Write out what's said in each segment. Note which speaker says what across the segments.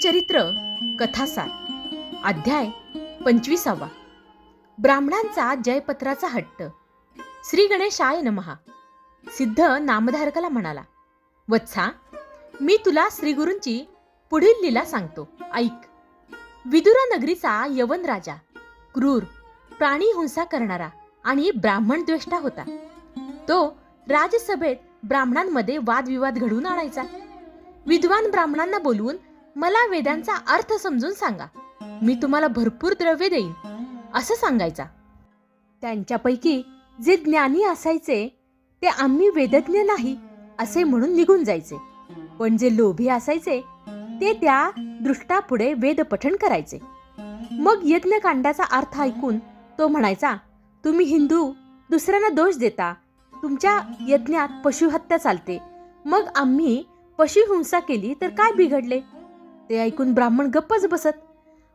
Speaker 1: गुरुचरित्र कथासार अध्याय पंचवीसावा. ब्राह्मणांचा जयपत्राचा हट्ट. श्री गणेशाय नमहा. सिद्ध नामधारकाला म्हणाला वत्सा मी तुला श्रीगुरूंची पुढील लीला सांगतो. ऐक. विदुरा नगरीचा यवन राजा क्रूर प्राणी हिंसा करणारा आणि ब्राह्मण द्वेष्टा होता. तो राजसभेत ब्राह्मणांमध्ये वादविवाद घडवून आणायचा. विद्वान ब्राह्मणांना बोलवून मला वेदांचा अर्थ समजून सांगा. मी तुम्हाला भरपूर द्रव्य देईन. असं सांगायचा. त्यांच्यापैकी जे ज्ञानी असायचे ते आम्ही वेदज्ञ नाही असे म्हणून निघून जायचे. पण जे लोभी असायचे ते त्या दृष्टापुढे वेदपठण करायचे. मग यज्ञकांडाचा अर्थ ऐकून तो म्हणायचा तुम्ही हिंदू दुसऱ्यांना दोष देता. तुमच्या यज्ञात पशुहत्या चालते. मग आम्ही पशुहिंसा केली तर काय बिघडले? ते ऐकून ब्राह्मण गप्पच बसत.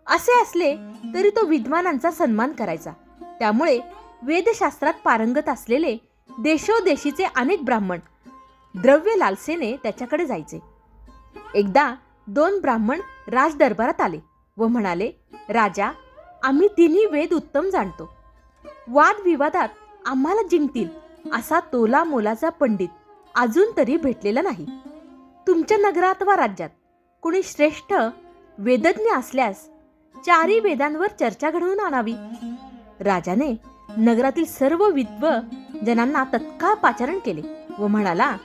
Speaker 1: असे असले तरी तो विद्वानांचा सन्मान करायचा. त्यामुळे वेदशास्त्रात पारंगत असलेले देशोदेशीचे अनेक ब्राह्मण द्रव्य लालसेने त्याच्याकडे जायचे. एकदा दोन ब्राह्मण राजदरबारात आले व म्हणाले राजा आम्ही तिन्ही वेद उत्तम जाणतो. वादविवादात आम्हाला जिंकतील असा तोला मोलाचा पंडित अजून तरी भेटलेला नाही. तुमच्या नगरात वा राज्यात कुणी श्रेष्ठ वेदज्ञ असल्यास चारी वेदांवर चर्चा घडवून आणावी. राजाने नगरातील सर्व विद्व जनांना तत्काळ पाचारण केले व म्हणाला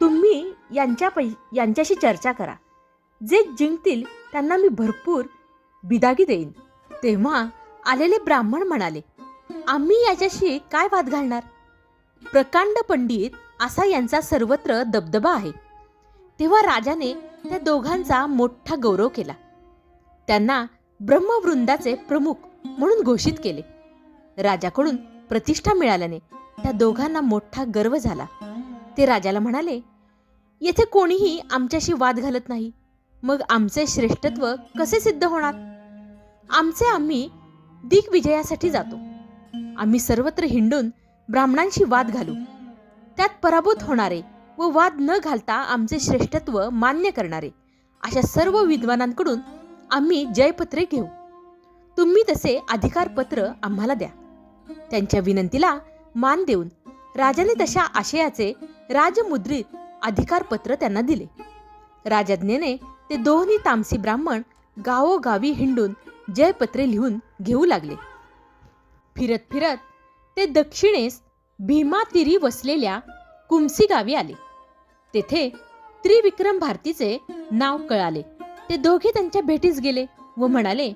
Speaker 1: तुम्ही यांच्या पै यांच्याशी चर्चा करा. जे जिंकतील त्यांना मी भरपूर बिदागी देईन. तेव्हा आलेले ब्राह्मण म्हणाले आम्ही याच्याशी काय वाद घालणार? प्रकांड पंडित असा यांचा सर्वत्र दबदबा आहे. तेव्हा राजाने त्या दोघांचा मोठा गौरव केला. त्यांना ब्रह्मवृंदाचे प्रमुख म्हणून घोषित केले. राजाकडून प्रतिष्ठा मिळाल्याने त्या दोघांना मोठा गर्व झाला. ते राजाला म्हणाले येथे कोणीही आमच्याशी वाद घालत नाही. मग आमचे श्रेष्ठत्व कसे सिद्ध होणार? आमचे आम्ही दिग्विजयासाठी जातो. आम्ही सर्वत्र हिंडून ब्राह्मणांशी वाद घालू. त्यात पराभूत होणारे व वाद न घालता आमचे श्रेष्ठत्व मान्य करणारे. अशा सर्व विद्वानांकडून आम्ही जयपत्रे घेऊ. तुम्ही तसे अधिकारपत्र आम्हाला द्या. त्यांच्या विनंतीला मान देऊन राजाने तशा आशयाचे राजमुद्रित अधिकारपत्र त्यांना दिले. राजज्ञेने ते दोन्ही तामसी ब्राह्मण गावोगावी हिंडून जयपत्रे लिहून घेऊ लागले. फिरत फिरत ते दक्षिणेस भीमातीरी वसलेल्या कुमसी गावी आले. तेथे त्रिविक्रम भारतीचे नाव कळाले. ते दोघे त्यांच्या भेटीस गेले व म्हणाले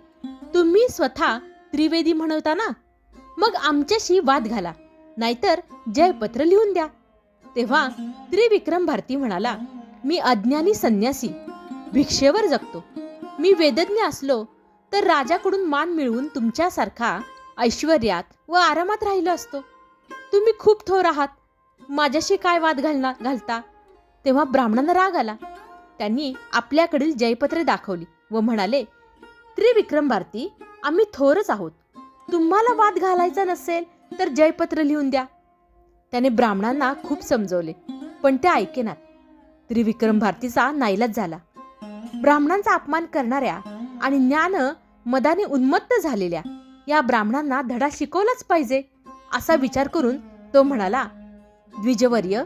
Speaker 1: तुम्ही स्वतः त्रिवेदी म्हणवता ना? मग आमच्याशी वाद घाला नाहीतर जयपत्र लिहून द्या. तेव्हा त्रिविक्रम भारती म्हणाला मी अज्ञानी संन्यासी भिक्षेवर जगतो. मी वेदज्ञ असलो तर राजाकडून मान मिळवून तुमच्यासारखा ऐश्वर्यात व आरामात राहिलो असतो. तुम्ही खूप थोर आहात. माझ्याशी काय वाद घालना घालता? तेव्हा ब्राह्मणांना राग आला. त्यांनी आपल्याकडील जयपत्रे दाखवली व म्हणाले त्रिविक्रम भारती आम्ही थोरच आहोत. तुम्हाला वाद घालायचा नसेल तर जयपत्र लिहून द्या. त्याने ब्राह्मणांना खूप समजवले पण ते ऐकेनात त्रिविक्रम भारतीचा नाईलाज झाला. ब्राह्मणांचा अपमान करणाऱ्या आणि ज्ञान मदाने उन्मत्त झालेल्या या ब्राह्मणांना धडा शिकवलाच पाहिजे असा विचार करून तो म्हणाला द्विजवर्य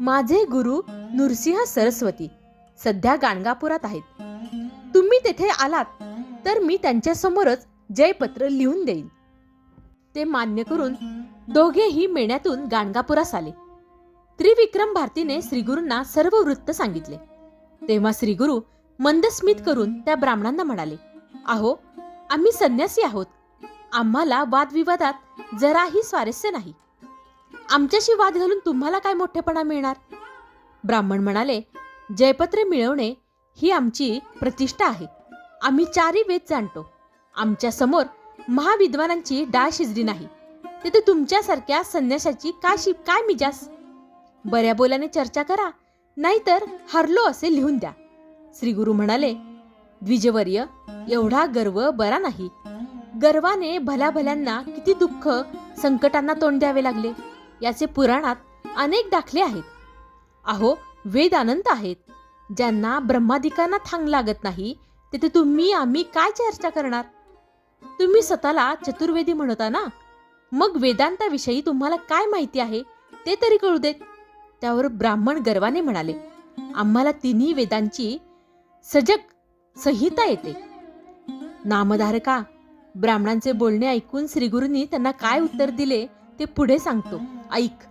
Speaker 1: माझे गुरु नृसिंह सरस्वती सध्या गाणगापुरात आहेत. तुम्ही तेथे आलात तर मी त्यांच्यासमोरच जयपत्र लिहून देईन. ते मान्य करून दोघेही मेण्यातून गाणगापुरास आले. त्रिविक्रम भारतीने श्रीगुरूंना सर्व वृत्त सांगितले. तेव्हा श्रीगुरु मंदस्मित करून त्या ब्राह्मणांना म्हणाले आहो आम्ही संन्यासी आहोत. आम्हाला वादविवादात जराही स्वारस्य नाही. आमच्याशी वाद घालून तुम्हाला काय मोठेपणा मिळणार? ब्राह्मण म्हणाले जयपत्रे मिळवणे ही आमची प्रतिष्ठा आहे. आम्ही चारी वेद जाणतो. आमच्यासमोर महाविद्वानांची डाळ शिजली नाही. तिथे तुमच्यासारख्या संन्यासाची काय शि काय मिजास? बऱ्या बोलाने चर्चा करा नाहीतर हरलो असे लिहून द्या. श्रीगुरु म्हणाले द्विजवर्य एवढा गर्व बरा नाही. गर्वाने भल्या भल्यांना किती दुःख संकटांना तोंड द्यावे लागले. याचे पुराणात अनेक दाखले आहेत. अहो वेद अनंत आहेत. ज्यांना ब्रह्मादिकांना थांग लागत नाही तिथे तुम्ही आम्ही काय चर्चा करणार? तुम्ही स्वतःला चतुर्वेदी म्हणता ना? मग वेदांताविषयी तुम्हाला काय माहिती आहे ते तरी कळू देत. त्यावर ब्राह्मण गर्वाने म्हणाले आम्हाला तिन्ही वेदांची सजग संहिता येते. नामधारका ब्राह्मणांचे बोलणे ऐकून श्रीगुरूंनी त्यांना काय उत्तर दिले ते पुढे सांगतो. ऐक.